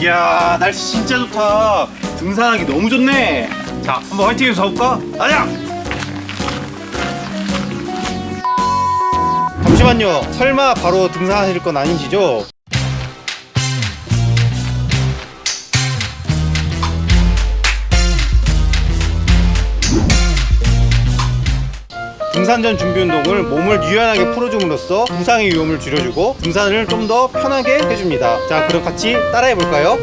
이야 날씨 진짜 좋다 등산하기 너무 좋네 자 한번 화이팅해서 가볼까? 가자 잠시만요 설마 바로 등산하실 건 아니시죠? 등산 전 준비 운동을 몸을 유연하게 풀어줌으로써 부상의 위험을 줄여주고 등산을 좀 더 편하게 해줍니다. 자, 그럼 같이 따라해 볼까요?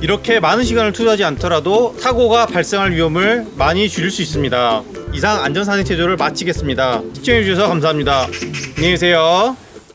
이렇게 많은 시간을 투자하지 않더라도 사고가 발생할 위험을 많이 줄일 수 있습니다. 이상 안전사행 체조를 마치겠습니다. 시청해주셔서 감사합니다. 안녕히 계세요.